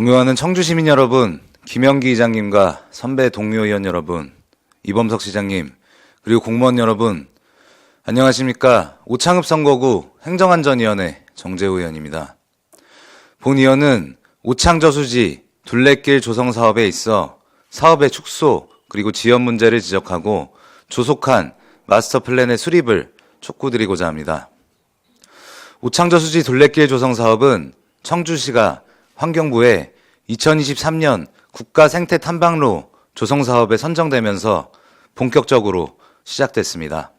존경하는 청주 시민 여러분, 김영기 이장님과 선배 동료 의원 여러분, 이범석 시장님, 그리고 공무원 여러분, 안녕하십니까. 오창읍 선거구 행정안전위원회 정재호 의원입니다. 본 의원은 오창저수지 둘레길 조성 사업에 있어 사업의 축소 그리고 지연 문제를 지적하고 조속한 마스터 플랜의 수립을 촉구드리고자 합니다. 오창저수지 둘레길 조성 사업은 청주시가 환경부에 2023년 국가 생태 탐방로 조성 사업에 선정되면서 본격적으로 시작됐습니다.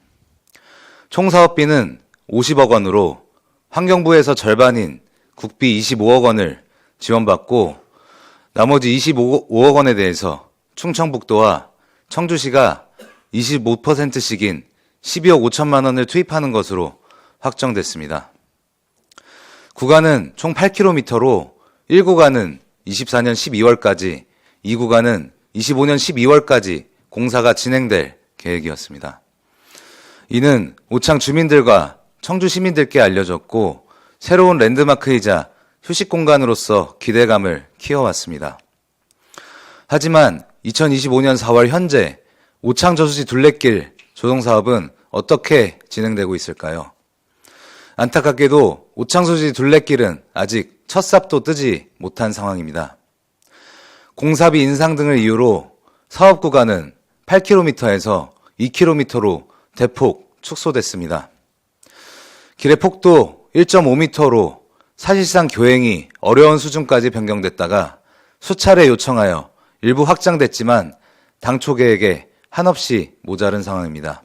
총 사업비는 50억 원으로 환경부에서 절반인 국비 25억 원을 지원받고 나머지 25억 원에 대해서 충청북도와 청주시가 25%씩인 12억 5천만 원을 투입하는 것으로 확정됐습니다. 구간은 총 8km로 1구간은 24년 12월까지, 2구간은 25년 12월까지 공사가 진행될 계획이었습니다. 이는 오창 주민들과 청주 시민들께 알려졌고 새로운 랜드마크이자 휴식 공간으로서 기대감을 키워왔습니다. 하지만 2025년 4월 현재 오창 저수지 둘레길 조성 사업은 어떻게 진행되고 있을까요? 안타깝게도 오창 저수지 둘레길은 아직 첫 삽도 뜨지 못한 상황입니다. 공사비 인상 등을 이유로 사업 구간은 8km에서 2km로 대폭 축소됐습니다. 길의 폭도 1.5m로 사실상 교행이 어려운 수준까지 변경됐다가 수차례 요청하여 일부 확장됐지만 당초 계획에 한없이 모자른 상황입니다.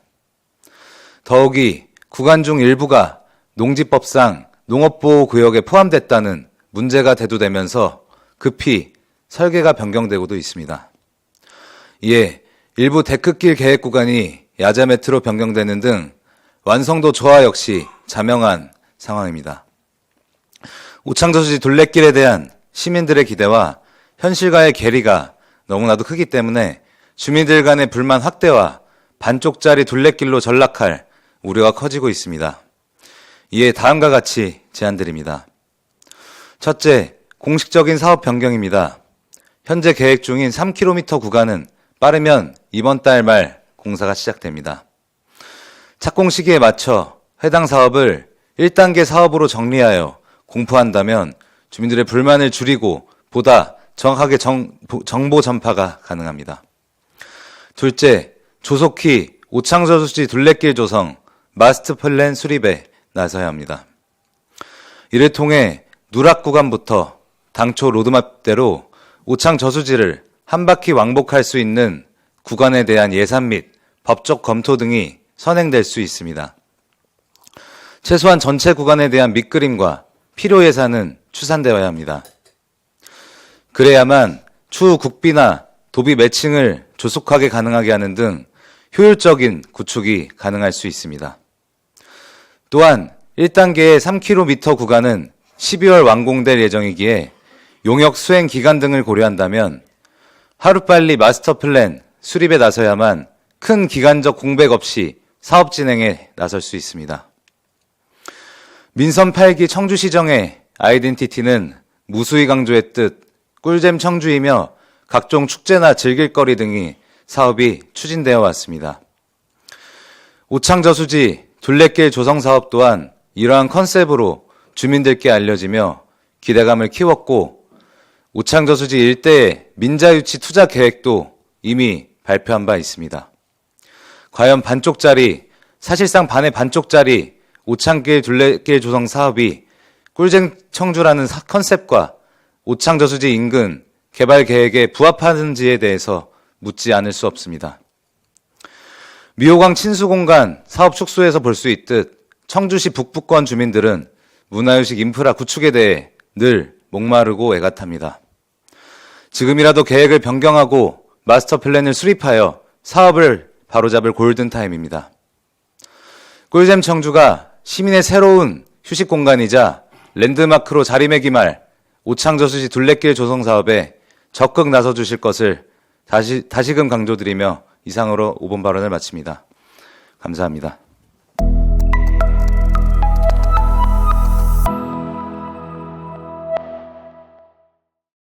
더욱이 구간 중 일부가 농지법상 농업보호구역에 포함됐다는 문제가 대두되면서 급히 설계가 변경되고도 있습니다. 이에 일부 데크길 계획 구간이 야자 매트로 변경되는 등 완성도 저하 역시 자명한 상황입니다. 우창저수지 둘레길에 대한 시민들의 기대와 현실과의 괴리가 너무나도 크기 때문에 주민들 간의 불만 확대와 반쪽짜리 둘레길로 전락할 우려가 커지고 있습니다. 이에 다음과 같이 제안드립니다. 첫째, 공식적인 사업 변경입니다. 현재 계획 중인 3km 구간은 빠르면 이번 달 말 공사가 시작됩니다. 착공 시기에 맞춰 해당 사업을 1단계 사업으로 정리하여 공포한다면 주민들의 불만을 줄이고 보다 정확하게 정, 정보 전파가 가능합니다. 둘째, 조속히 오창저수지 둘레길 조성, 마스터 플랜 수립에 나서야 합니다. 이를 통해 누락 구간부터 당초 로드맵대로 오창 저수지를 한 바퀴 왕복할 수 있는 구간에 대한 예산 및 법적 검토 등이 선행될 수 있습니다. 최소한 전체 구간에 대한 밑그림과 필요 예산은 추산되어야 합니다. 그래야만 추후 국비나 도비 매칭을 조속하게 가능하게 하는 등 효율적인 구축이 가능할 수 있습니다. 또한 1단계의 3km 구간은 12월 완공될 예정이기에 용역 수행 기간 등을 고려한다면 하루빨리 마스터 플랜 수립에 나서야만 큰 기간적 공백 없이 사업 진행에 나설 수 있습니다. 민선 8기 청주시정의 아이덴티티는 무수히 강조했듯 꿀잼 청주이며 각종 축제나 즐길거리 등이 사업이 추진되어 왔습니다. 오창저수지 둘레길 조성 사업 또한 이러한 컨셉으로 주민들께 알려지며 기대감을 키웠고 오창저수지 일대의 민자유치 투자 계획도 이미 발표한 바 있습니다. 과연 반쪽짜리, 사실상 반의 반쪽짜리 오창길 둘레길 조성 사업이 꿀잼 청주라는 컨셉과 오창저수지 인근 개발 계획에 부합하는지에 대해서 묻지 않을 수 없습니다. 미호강 친수공간 사업 축소에서 볼 수 있듯 청주시 북부권 주민들은 문화유식 인프라 구축에 대해 늘 목마르고 애가탑니다. 지금이라도 계획을 변경하고 마스터 플랜을 수립하여 사업을 바로잡을 골든타임입니다. 꿀잼 청주가 시민의 새로운 휴식 공간이자 랜드마크로 자리매김할 오창저수지 둘레길 조성 사업에 적극 나서 주실 것을 다시, 다시금 강조드리며 이상으로 5번 발언을 마칩니다. 감사합니다.